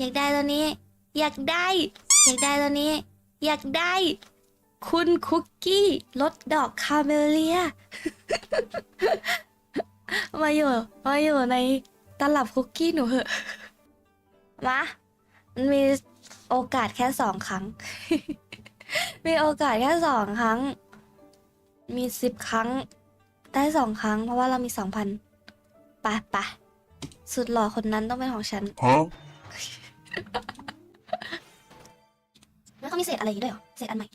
อยากได้ตัวนี้ อยากได้ อยากได้ตัวนี้ อยากได้ คุณคุกกี้รสดอกคาเมเลีย มาอยู่มาอยู่ในตลับคุกกี้หนูเหอะมามันมีโอกาสแค่สองครั้ง มีโอกาสแค่สองครั้ง มีสิบครั้ง ได้สองครั้ง เพราะว่าเรามีสองพันปไปสุดหล่อคนนั้นต้องเป็นของฉัน Huh? แล้วเขามีเศษอะไรอย่างงี้ด้วยเหรอ เศษอันใหม่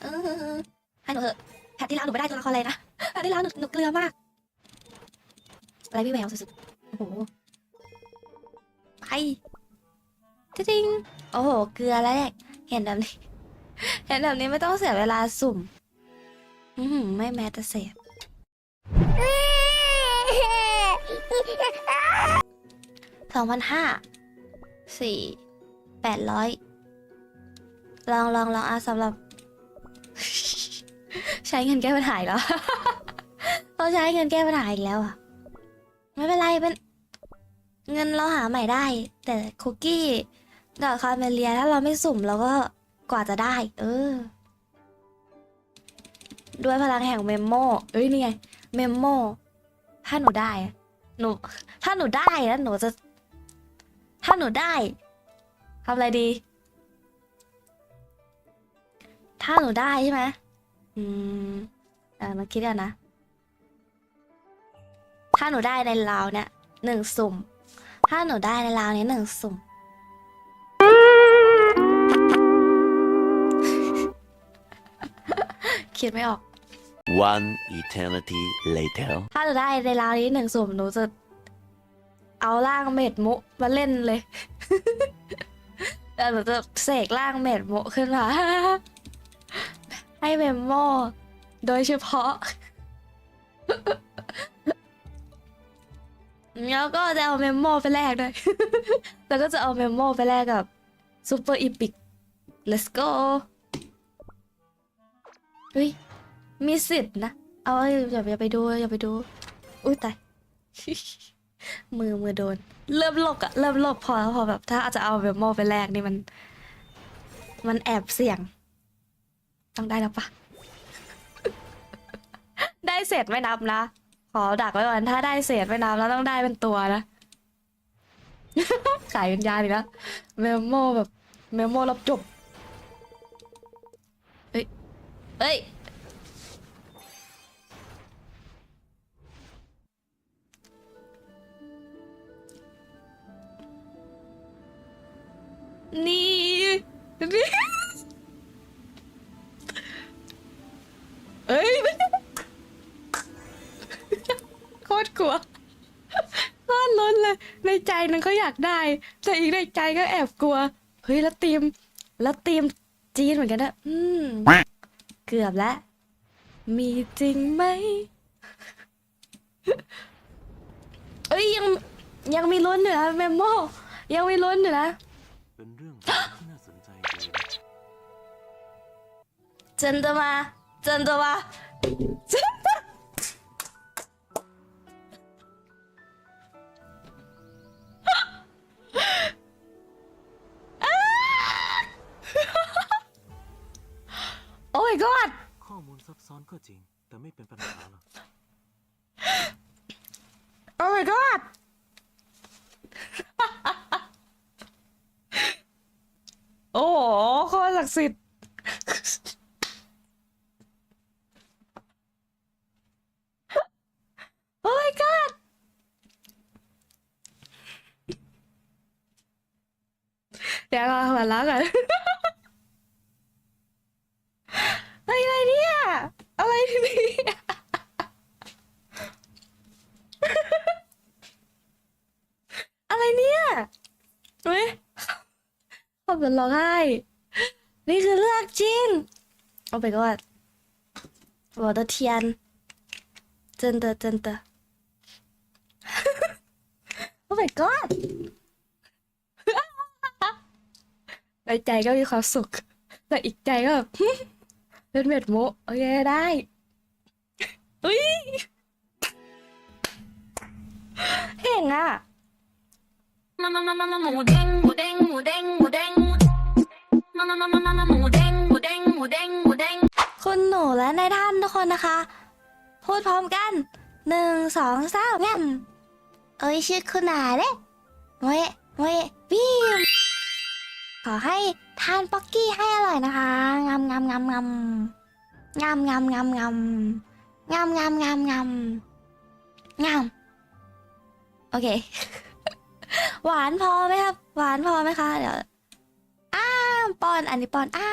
เออ ให้หนูเถอะแพทที่ร้านหนูไม่ได้ตัวละครอะไรนะแพทที่ร้านหนูหนูเกลือมาก อะไรพี่แววสุดๆ โอ้โห ไปจริงโอ้โห เกลือแล้วเนี่ยเห็นแบบนี้ เห็นแบบนี้ไม่ต้องเสียเวลาสุ่ม อือหือไม่แม้แต่เศษสองพันห้า สี่แปดร้อยลองลองลองเอะสำหรับ ใช้เงินแก้ปัญหาอีกแล้วเราใช้เงินแก้ปัญหาอีกแล้วอะไม่เป็นไรเป็นเงินเราหาใหม่ได้ แต่คุกกี้ดอกคาเมเลียถ้าเราไม่สุ่มเราก็กว่าจะได้ เออ ด้วยพลังแห่งเมมโมเอ้ยนี่ไงเมมโมถ้าหนูได้ หนู ถ้าหนูได้แล้วหนูจะ ถ้าหนูได้ทำอะไรดี ถ้าหนูได้ใช่ไหมอืมเออมาคิดกันนะ ถ้าหนูได้ในราวเนี่ยหนึ่งสุ่ม ถ้าหนูได้ในราวนี้หนึ่งสุ่ม คิดไม่ออก One eternity later. ถ้าหนูได้ในราวนี้หนึ่งสุ่มหนูจะ เอาร่างเม็ดมุมาเล่นเลยแล้วหนูจะเสกร่างเม็ดมุขึ้นมา ให้เมมโมโดยเฉพาะ แล้วก็จะเอาเมมโมไปแลกด้วย แล้วก็จะเอาเมมโมไปแลกกับซูเปอร์อีพิก let's go เฮ้ยมีสิทธิ์นะ เอาอย่าอย่าไปดูอย่าไปดู อุ้ยตาย มือมือโดน เริ่มโลกอะเริ่มโลกพอแล้วพอแบบ ถ้าอาจจะเอาเมมโมไปแลกนี่มัน มันแอบเสี่ยง ต้องได้แล้วปะได้เศษไม่นับนะ ขอดักไว้ก่อนถ้าได้เศษไม่นับแล้วต้องได้เป็นตัวนะขายวิญญาณอีกแล้วเมมโมแบบ เมมโมรับจบ เอ้ย เอ้ย นี่ เอ้ยโคตรกลัวโคตรล้นเลย ในใจนั้นก็อยากได้ แต่อีกในใจก็แอบกลัว เฮ้ย แล้วทีม แล้วทีมจีนเหมือนกันนะอืม เกือบแล้ว มีจริงไหม เอ้ยยังยังมีลุ้นอยู่นะเมมโมยังมีลุ้นอยู่นะ 真的吗？真的吗？真的？โอ้ my god ข้อมูลซับซ้อนก็จริง แต่ไม่เป็นปัญหาหรอก โอ้ my god โอ้โหโคตรศักดิ์สิทธิ์ เดี๋ยวเราหัวเราะกัน เฮ้ยอะไรเนี่ย อะไรเนี่ยอะไรเนี่ยเฮ้ยขอบคุณร้องไห้ นี่คือเรื่องจริง โอ้ my god 我的天真的真的 Oh my god ในใจก็มีความสุข แต่อีกใจก็แบบ เป็นเม็ดโมโอเคได้อุ้ยเก่งอะ มามามามามาหมูเด้งหมูเด้งหมูเด้งหมูเด้งมามามามามามาหมูเด้งหมูเด้งหมูเด้งหมูเด้งคุณหนูและนายท่านทุกคนนะคะ พูดพร้อมกันหนึ่งสองสามงั้นเอ้ยชื่อคุณหนาเด้เว้ยเว้ยวิม ขอให้ทานป๊อกกี้ให้อร่อยนะคะงามงามงามงามงามงามงามงามงามงามงามงามงามโอเค หวานพอไหมครับ หวานพอไหมคะ เดี๋ยว อ้าป้อน อันนี้ป้อน อ้า